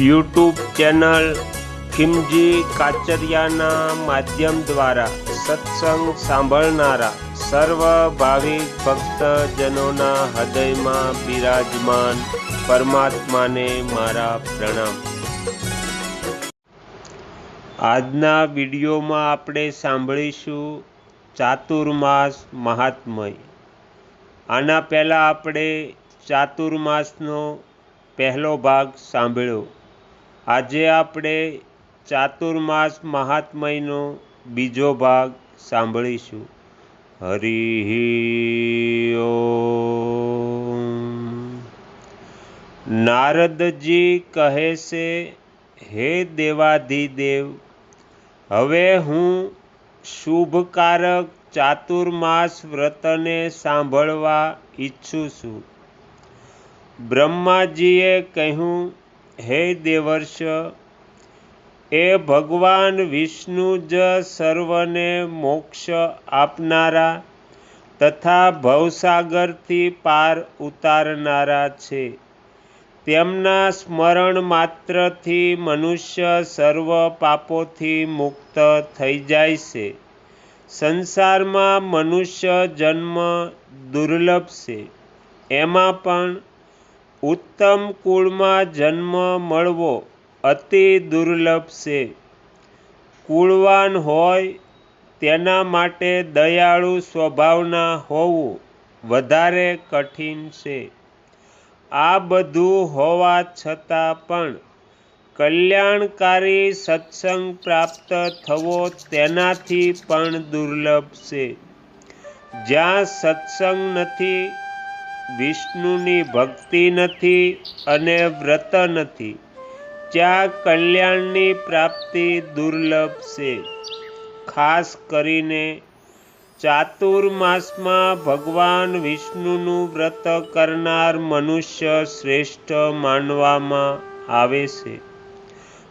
YouTube channel Khimji કાચરિયાના માધ્યમ દ્વારા સત્સંગ સાંભળનારા સર્વ ભાવિક ભક્તજનોના હૃદયમાં બિરાજમાન પરમાત્માને મારા પ્રણામ. આજના વિડીયોમાં આપણે સાંભળીશું ચાતુર્માસ મહાત્મય. આના પહેલાં આપણે ચાતુર્માસનો પહેલો ભાગ સાંભળ્યો. આજે આપણે ચાતુર્માસ મહાત્મયનો બીજો ભાગ સાંભળીશું. હરિ નારદજી કહે છે, હે દેવાધિદેવ હવે હું શુભકારક ચાતુર્માસ વ્રતને સાંભળવા ઈચ્છું છું. બ્રહ્માજીએ કહ્યું હે દેવર્ષ, એ ભગવાન વિષ્ણુ જ સર્વને મોક્ષ આપનારા તથા ભવસાગરથી પાર ઉતારનારા છે. તેમના સ્મરણ માત્રથી મનુષ્ય સર્વ પાપોથી મુક્ત થઈ જાય છે. સંસારમાં મનુષ્ય જન્મ દુર્લભ છે. એમાં પણ ઉત્તમ કુળમાં જન્મ મળવો અતિ દુર્લભ છે. કુળવાન હોય તેના માટે દયાળુ સ્વભાવના હોવું વધારે કઠિન છે. આ બધું હોવા છતાં પણ કલ્યાણકારી સત્સંગ પ્રાપ્ત થવો તેનાથી પણ દુર્લભ છે. જ્યાં સત્સંગ નથી વિષ્ણુની ભક્તિ નથી અને વ્રત નથી. જ્યાં કલ્યાણની પ્રાપ્તિ દુર્લભ છે. ખાસ કરીને ચાતુર્માસમાં ભગવાન વિષ્ણુનું વ્રત કરનાર મનુષ્ય શ્રેષ્ઠ માનવામાં આવે છે.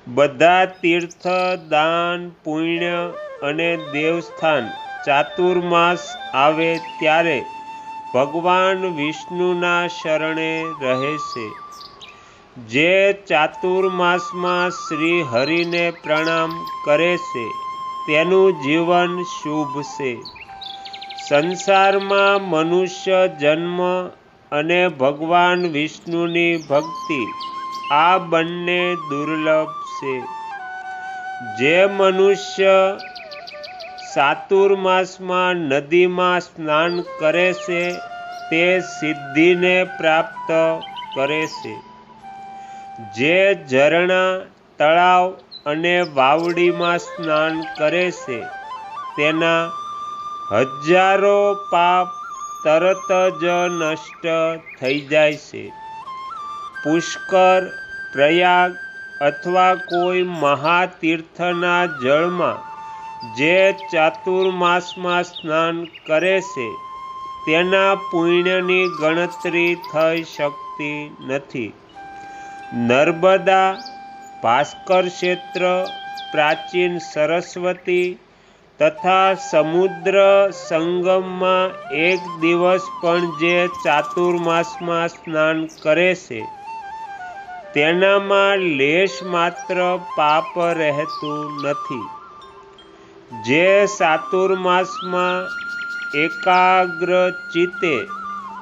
બધા તીર્થ, દાન, પુણ્ય અને દેવસ્થાન ચાતુર્માસ આવે ત્યારે ભગવાન વિષ્ણુના શરણે રહે છે. જે ચાતુર્માસમાં શ્રી હરિને પ્રણામ કરે છે, તેનું જીવન શુભ છે. સંસારમાં મનુષ્ય જન્મ અને ભગવાન વિષ્ણુની ભક્તિ આ બંને દુર્લભ છે. જે મનુષ્ય ચાતુર્માસમાં નદીમાં સ્નાન કરે છે, તે સિદ્ધિને પ્રાપ્ત કરે છે. જે ઝરણા, તળાવ અને વાવડીમાં સ્નાન કરે છે, તેના હજારો પાપ તરત જ નષ્ટ થઈ જાય છે. પુષ્કર, પ્રયાગ અથવા કોઈ મહાતીર્થના જળમાં જે ચાતુર્માસમાં સ્નાન કરે છે, તેના પુણ્યની ગણતરી થઈ શકતી નથી. નર્મદા ભાસ્કર ક્ષેત્ર, પ્રાચીન સરસ્વતી તથા સમુદ્ર સંગમમાં એક દિવસ પણ જે ચાતુર્માસમાં સ્નાન કરે છે, તેનામાં લેશ માત્ર પાપ રહેતું નથી. જે ચાતુર્માસમાં એકાગ્ર ચિત્તે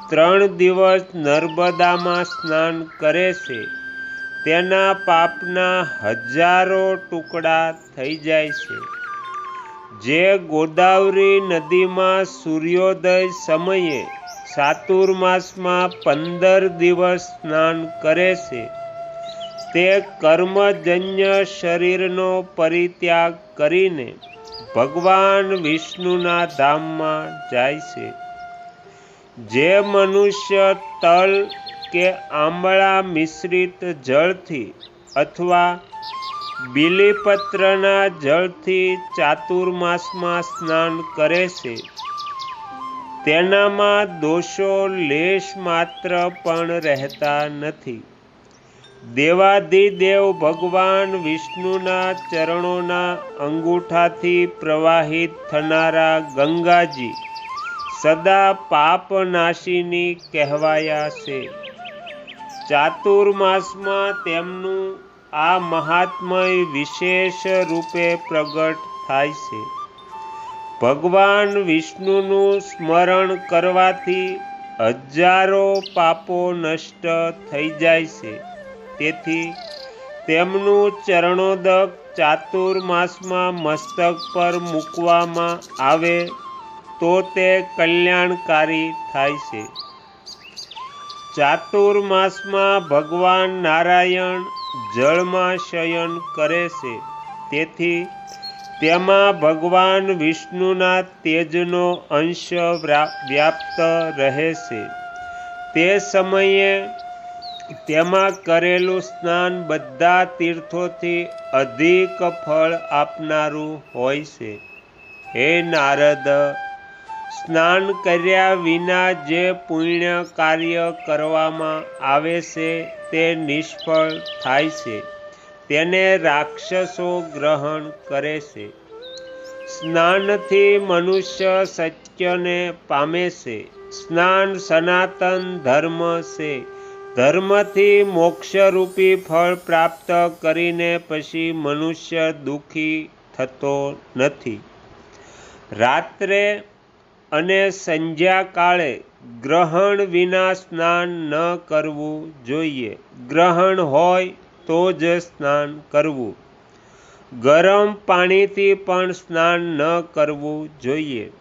ત્રણ દિવસ નર્મદામાં સ્નાન કરે છે, તેના પાપના હજારો ટુકડા થઈ જાય છે. જે ગોદાવરી નદીમાં સૂર્યોદય સમયે ચાતુર્માસમાં પંદર દિવસ સ્નાન કરે છે, તે કર્મજન્ય શરીરનો પરિત્યાગ કરીને ભગવાન વિષ્ણુના ધામમાં જાય છે. જે મનુષ્ય તલ કે આંબળા મિશ્રિત જળથી અથવા બિલીપત્રના જળથી ચાતુર્માસમાં સ્નાન કરે છે. તેનામાં દોષો લેશ માત્ર પણ રહેતા નથી. દેવાધિદેવ ભગવાન વિષ્ણુના ચરણોના અંગૂઠાથી પ્રવાહિત થનારા ગંગાજી સદા પાપનાશીની કહેવાયા છે. ચાતુર્માસમાં તેમનું આ મહાત્મય વિશેષ રૂપે પ્રગટ થાય છે. ભગવાન વિષ્ણુનું સ્મરણ કરવાથી હજારો પાપો નષ્ટ થઈ જાય છે. તેથી તેમનું ચરણોદક ચાતુર્માસમાં મસ્તક પર મૂકવામાં આવે તો તે કલ્યાણકારી થાય છે. ચાતુર્માસમાં ભગવાન નારાયણ જળમાં શયન કરે છે. તેથી તેમાં ભગવાન વિષ્ણુના તેજનો અંશ વ્યાપ્ત રહે છે. તે સમયે તેમાં કરેલું સ્નાન બધા તીર્થોથી અધિક ફળ આપનારું હોય છે. હે નારદ, સ્નાન કર્યા વિના જે પુણ્ય કાર્ય કરવામાં આવે છે તે નિષ્ફળ થાય છે. તેને રાક્ષસો ગ્રહણ કરે છે. સ્નાનથી મનુષ્ય સત્યને પામે છે. સ્નાન સનાતન ધર્મ છે. ધર્મથી મોક્ષરૂપી ફળ પ્રાપ્ત કરીને પછી મનુષ્ય દુઃખી થતો નથી. રાત્રે અને સંધ્યાકાળે ગ્રહણ વિના સ્નાન ન કરવું જોઈએ. ગ્રહણ હોય તો જ સ્નાન કરવું. ગરમ પાણીથી પણ સ્નાન ન કરવું જોઈએ.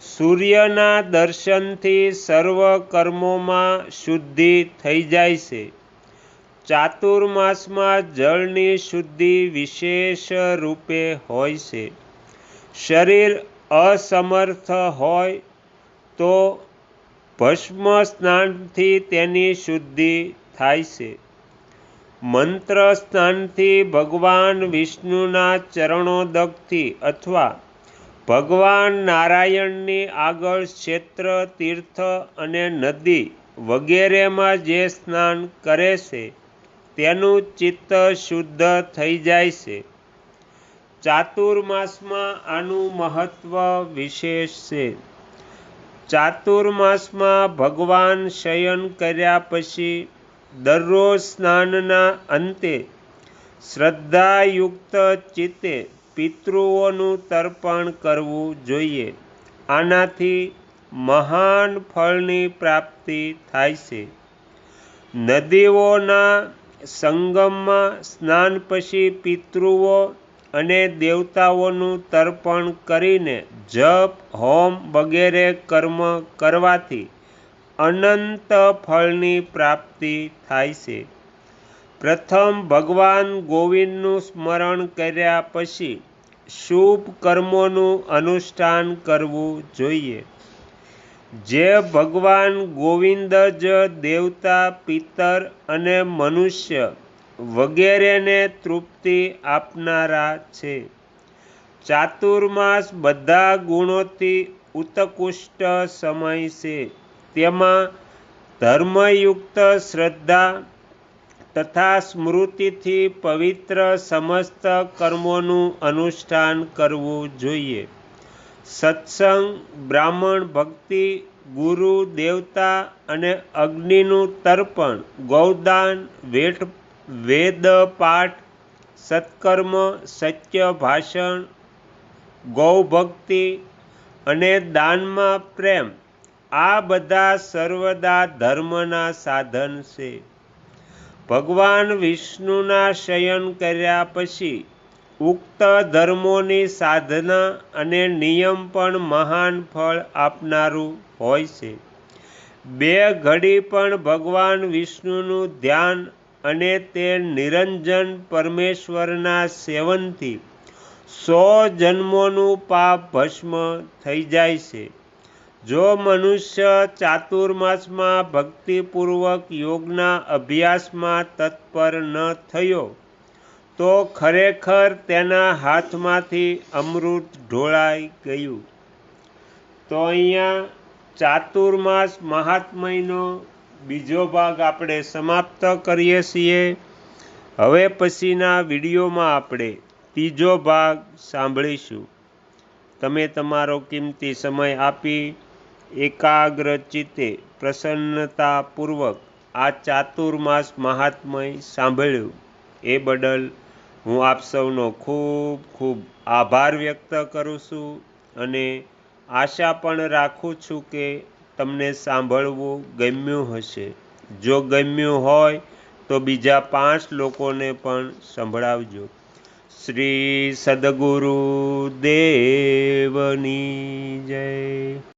સૂર્યના દર્શનથી સર્વ કર્મોમાં શુદ્ધિ થઈ જાય છે. ચાતુર્માસમાં જળની શુદ્ધિ વિશેષ રૂપે હોય છે. શરીર અસમર્થ હોય તો ભસ્મ સ્નાનથી તેની શુદ્ધિ થાય છે. મંત્ર સ્નાનથી ભગવાન વિષ્ણુના ચરણોદકથી અથવા ભગવાન નારાયણની આગળ ક્ષેત્ર, તીર્થ અને નદી વગેરેમાં જે સ્નાન કરે છે, તેનું ચિત્ત શુદ્ધ થઈ જાય છે. ચાતુર્માસમાં આનું મહત્વ વિશેષ છે. ચાતુર્માસમાં ભગવાન શયન કર્યા પછી દરરોજ સ્નાનના અંતે શ્રદ્ધાયુક્ત ચિત્તે પિતૃઓનું તર્પણ કરવું જોઈએ. આનાથી મહાન ફળની પ્રાપ્તિ થાય છે. નદીઓના સંગમમાં સ્નાન પછી પિતૃઓ અને દેવતાઓનું તર્પણ કરીને જપ, હોમ વગેરે કર્મ કરવાથી અનંત ફળની પ્રાપ્તિ થાય છે. પ્રથમ ભગવાન ગોવિંદનું સ્મરણ કર્યા પછી શુભ કર્મોનું અનુષ્ઠાન કરવું જોઈએ. જે ભગવાન ગોવિંદ જ દેવતા, પિતર અને મનુષ્ય વગેરેને તૃપ્તિ આપનારા છે. ચાતુર્માસ બધા ગુણોથી ઉત્કૃષ્ટ સમય છે. તેમાં ધર્મયુક્ત શ્રદ્ધા તથા સ્મૃતિથી પવિત્ર સમસ્ત કર્મોનું અનુષ્ઠાન કરવું જોઈએ. સત્સંગ, બ્રાહ્મણ ભક્તિ, ગુરુ, દેવતા અને અગ્નિનું તર્પણ, ગૌદાન વેટ વેદ પાઠ, સત્કર્મ, સત્ય ભાષણ ગૌભક્તિ અને દાનમાં પ્રેમ, આ બધા સર્વદા ધર્મના સાધન છે. ભગવાન વિષ્ણુના શયન કર્યા પછી ઉક્ત ધર્મોની સાધના અને નિયમ પણ મહાન ફળ આપનારું હોય છે. બે ઘડી પણ ભગવાન વિષ્ણુનું ધ્યાન અને તે નિરંજન પરમેશ્વરના સેવનથી સો જન્મોનું પાપ ભસ્મ થઈ જાય છે. જો મનુષ્ય ચાતુર્માસમાં ભક્તિપૂર્વક યોગના અભ્યાસમાં તત્પર ન થયો, તો ખરેખર તેના હાથમાંથી અમૃત ઢોળાઈ ગયું. તો અહીંયા ચાતુર્માસ મહાત્મયનો બીજો ભાગ આપણે સમાપ્ત કરીએ છીએ. હવે પછીના વિડીયોમાં આપણે ત્રીજો ભાગ સાંભળીશું. તમે તમારો કિંમતી સમય આપી એકાગ્ર ચિત્તે પ્રસન્નતાપૂર્વક આ ચાતુર્માસ મહાત્મય સાંભળ્યું. એ બદલ હું આપ સૌનો ખૂબ ખૂબ આભાર વ્યક્ત કરું છું અને આશા પણ રાખું છું કે તમને સાંભળવું ગમ્યું હશે. જો ગમ્યું હોય તો બીજા પાંચ લોકોને પણ સંભળાવજો. શ્રી સદગુરુ દેવની જય.